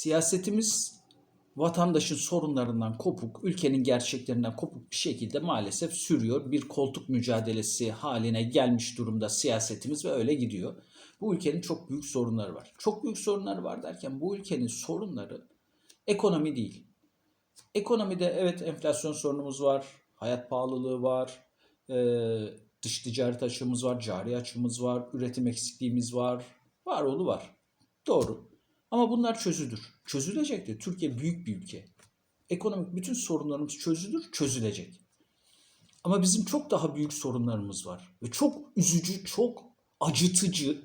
Siyasetimiz vatandaşın sorunlarından kopuk, ülkenin gerçeklerinden kopuk bir şekilde maalesef sürüyor. Bir koltuk mücadelesi haline gelmiş durumda siyasetimiz ve öyle gidiyor. Bu ülkenin çok büyük sorunları var. Çok büyük sorunları var derken bu ülkenin sorunları ekonomi değil. Ekonomide evet enflasyon sorunumuz var, hayat pahalılığı var, eee, dış ticaret açığımız var, cari açığımız var, üretim eksikliğimiz var, var oğlu var. Doğru. Ama bunlar çözülür. Çözülecek de Türkiye büyük bir ülke. Ekonomik bütün sorunlarımız çözülür, çözülecek. Ama bizim çok daha büyük sorunlarımız var. Ve çok üzücü, çok acıtıcı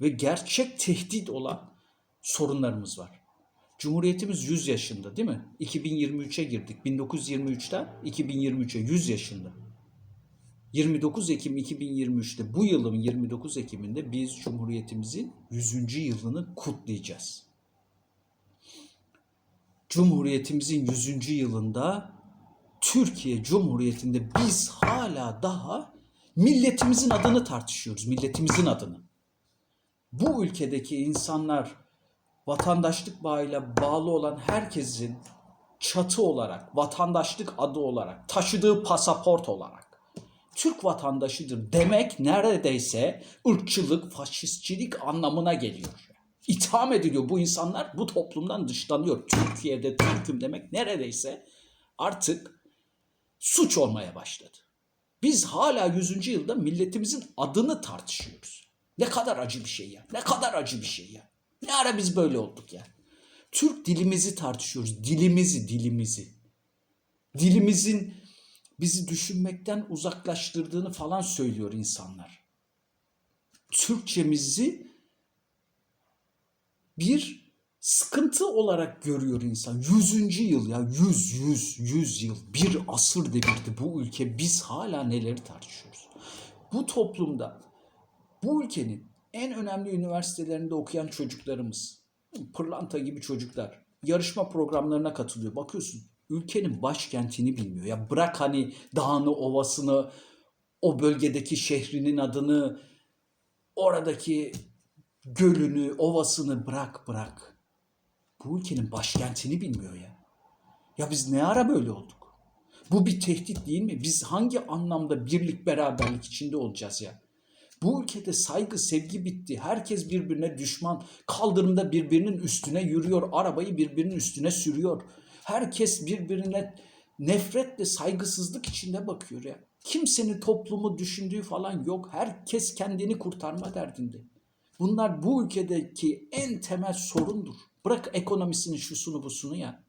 ve gerçek tehdit olan sorunlarımız var. Cumhuriyetimiz 100 yaşında değil mi? 2023'e girdik. 1923'ten 2023'e 100 yaşında. 29 Ekim 2023'te bu yılın 29 Ekim'inde biz Cumhuriyetimizin 100. yılını kutlayacağız. Cumhuriyetimizin 100. yılında Türkiye Cumhuriyeti'nde biz hala daha milletimizin adını tartışıyoruz. Milletimizin adını. Bu ülkedeki insanlar vatandaşlık bağıyla bağlı olan herkesin çatı olarak, vatandaşlık adı olarak, taşıdığı pasaport olarak Türk vatandaşıdır demek neredeyse ırkçılık, faşistçilik anlamına geliyor. İtham ediliyor bu insanlar bu toplumdan dışlanıyor. Türkiye'de Türk'üm demek neredeyse artık suç olmaya başladı. Biz hala 100. yılda milletimizin adını tartışıyoruz. Ne kadar acı bir şey ya. Ne kadar acı bir şey ya. Ne ara biz böyle olduk ya. Türk dilimizi tartışıyoruz. Dilimizi, dilimizi. Dilimizin bizi düşünmekten uzaklaştırdığını falan söylüyor insanlar. Türkçemizi bir sıkıntı olarak görüyor insan. Yüzüncü yıl ya yüz yüz yüz yıl bir asır devirdi bu ülke. Biz hala neleri tartışıyoruz. Bu toplumda bu ülkenin en önemli üniversitelerinde okuyan çocuklarımız, pırlanta gibi çocuklar yarışma programlarına katılıyor. Bakıyorsun ülkenin başkentini bilmiyor. Ya bırak hani dağını, ovasını, o bölgedeki şehrinin adını, oradaki gölünü, ovasını bırak bırak. Bu ülkenin başkentini bilmiyor ya. Ya biz ne ara böyle olduk? Bu bir tehdit değil mi? Biz hangi anlamda birlik beraberlik içinde olacağız ya? Bu ülkede saygı, sevgi bitti. Herkes birbirine düşman. Kaldırımda birbirinin üstüne yürüyor. Arabayı birbirinin üstüne sürüyor. Herkes birbirine nefretle, saygısızlık içinde bakıyor ya. Kimsenin toplumu düşündüğü falan yok. Herkes kendini kurtarma derdinde. Bunlar bu ülkedeki en temel sorundur. Bırak ekonomisini, şusunu, busunu ya.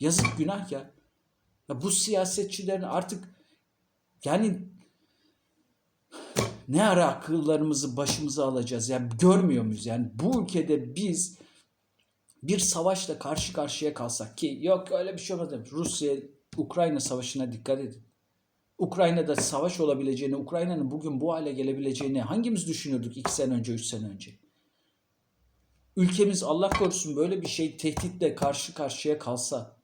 Yazık günah ya. Ya bu siyasetçilerin artık yani ne ara akıllarımızı başımıza alacağız? Yani görmüyor muyuz? Yani bu ülkede biz bir savaşla karşı karşıya kalsak ki yok öyle bir şey olmaz demiş. Rusya Ukrayna savaşına dikkat edin. Ukrayna'da savaş olabileceğini, Ukrayna'nın bugün bu hale gelebileceğini hangimiz düşünüyorduk iki sene önce, üç sene önce? Ülkemiz Allah korusun böyle bir şey tehditle karşı karşıya kalsa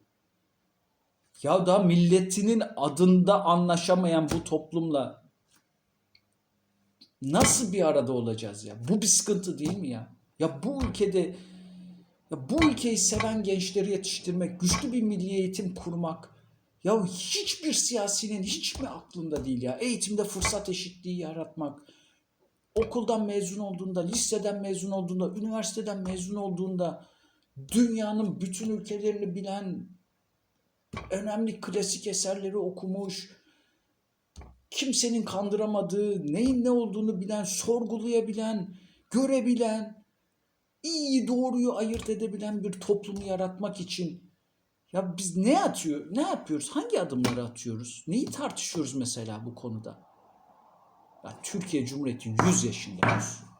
ya da milletinin adında anlaşamayan bu toplumla nasıl bir arada olacağız ya? Bu bir sıkıntı değil mi ya? Ya bu ülkede ya bu ülkeyi seven gençleri yetiştirmek, güçlü bir milli eğitim kurmak. Ya hiçbir siyasinin hiç mi aklında değil ya? Eğitimde fırsat eşitliği yaratmak. Okuldan mezun olduğunda, liseden mezun olduğunda, üniversiteden mezun olduğunda dünyanın bütün ülkelerini bilen, önemli klasik eserleri okumuş, kimsenin kandıramadığı, neyin ne olduğunu bilen, sorgulayabilen, görebilen, iyi doğruyu ayırt edebilen bir toplumu yaratmak için ya biz ne atıyor, ne yapıyoruz? Hangi adımları atıyoruz? Neyi tartışıyoruz mesela bu konuda? Ya Türkiye Cumhuriyeti 100 yaşında. 100.